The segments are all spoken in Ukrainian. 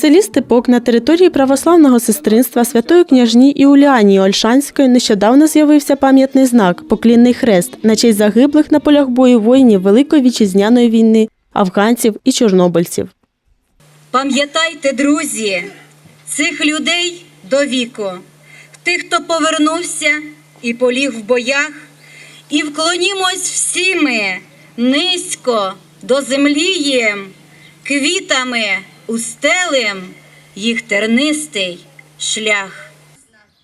селі Степок на території православного сестринства святої княжні Іуліанії Ольшанської нещодавно з'явився пам'ятний знак Поклінний хрест на честь загиблих на полях бою воїнів Великої вітчизняної війни, афганців і чорнобильців. Пам'ятайте, друзі, цих людей до віку, тих, хто повернувся і поліг в боях, і вклонімось всі ми низько до землі їм, квітами устелим їх тернистий шлях.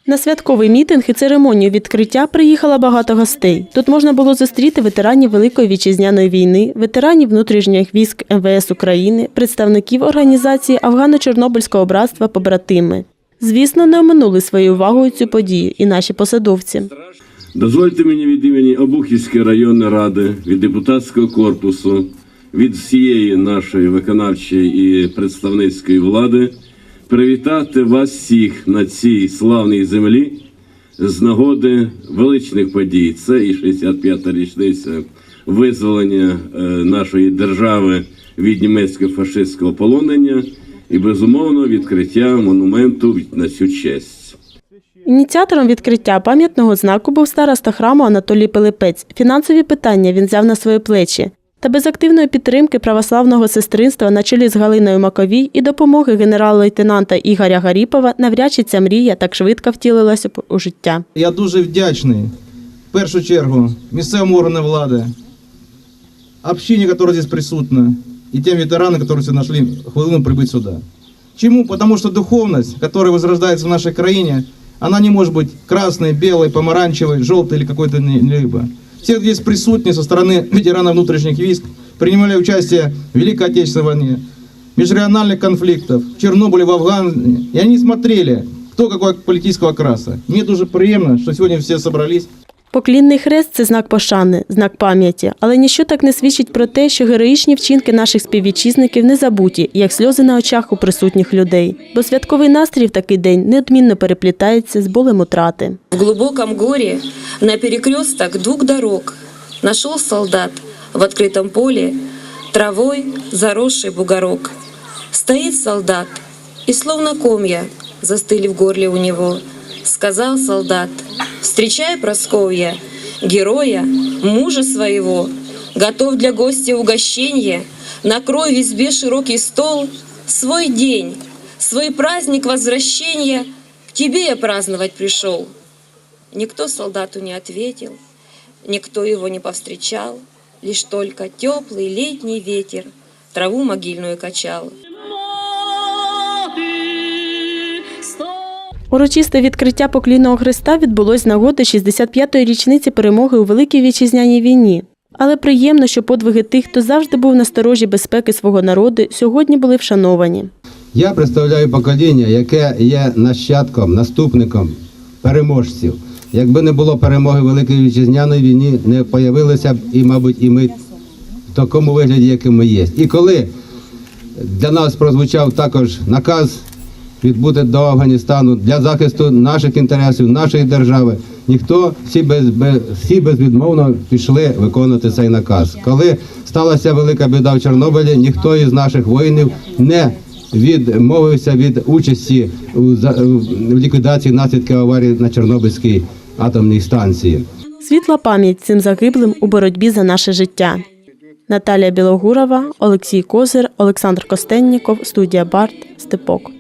На святковий мітинг і церемонію відкриття приїхало багато гостей. Тут можна було зустріти ветеранів Великої вітчизняної війни, ветеранів внутрішніх військ МВС України, представників організації Афгано-Чорнобильського братства Побратими. Звісно, не оминули своєю увагою цю подію і наші посадовці. Дозвольте мені від імені Обухівської районної ради, від депутатського корпусу, від всієї нашої виконавчої і представницької влади привітати вас всіх на цій славній землі з нагоди величних подій. Це і 65-та річниця визволення е, нашої держави від німецького фашистського полонення і безумовно відкриття монументу на цю честь. Ініціатором відкриття пам'ятного знаку був староста храму Анатолій Пилипець. Фінансові питання він взяв на свої плечі. Та без активної підтримки православного сестринства на чолі з Галиною Маковій і допомоги генерал-лейтенанта Ігоря Гаріпова навряд чи ця мрія так швидко втілилася у життя. Я дуже вдячний в першу чергу місцевому органу влади, общині, яка здесь присутня, і тим ветеранам, які знайшли хвилину прибути сюди. Чему? Потому что духовность, которая возрождается в нашей краине, она не может быть красной, белой, помаранчевой, желтой или какой-то либо. Все здесь присутствие со стороны ветеранов внутренних войск принимали участие в Великой Отечественной войне, межрегиональных конфликтов, в Чернобыле, в Афгане. И они смотрели, кто какой политического окраса. Мне дуже приємно, що сьогодні всі собрались. Поклінний хрест це знак пошани, знак пам'яті, але ніщо так не свідчить про те, що героїчні вчинки наших співвітчизників не забуті, як сльози на очах у присутніх людей. Бо святковий настрій в такий день неодмінно переплітається з болем утрати. В глубоком горе на перекресток двух дорог нашел солдат в открытом поле травой заросший бугорок. Стоит солдат, и словно комья застыли в горле у него. Сказал солдат, встречай, Просковья, героя, мужа своего, готов для гостя угощенье, накрой в избе широкий стол, свой день, свой праздник возвращения. К тебе я праздновать пришел. Никто солдату не ответил, никто его не повстречал, лишь только теплый летний ветер траву могильную качал. Урочисте відкриття поклінного хреста відбулось з нагоди 65-ї річниці перемоги у Великій вітчизняній війні. Але приємно, що подвиги тих, хто завжди був на сторожі безпеки свого народу, сьогодні були вшановані. Я представляю покоління, яке є нащадком, наступником переможців. Якби не було перемоги Великої вітчизняної війні, не появилися б і, мабуть, і ми в такому вигляді, яким ми є. І коли для нас прозвучав також наказ відбути до Афганістану для захисту наших інтересів, нашої держави, ніхто всі без, без всі безвідмовно пішли виконувати цей наказ. Коли сталася велика біда в Чорнобилі, ніхто із наших воїнів не відмовився від участі у в ліквідації наслідків аварії на Чорнобильській атомній станції. Світла пам'ять цим загиблим у боротьбі за наше життя. Наталія Білогурова, Олексій Козир, Олександр Костенніков, студія Барт, Степок.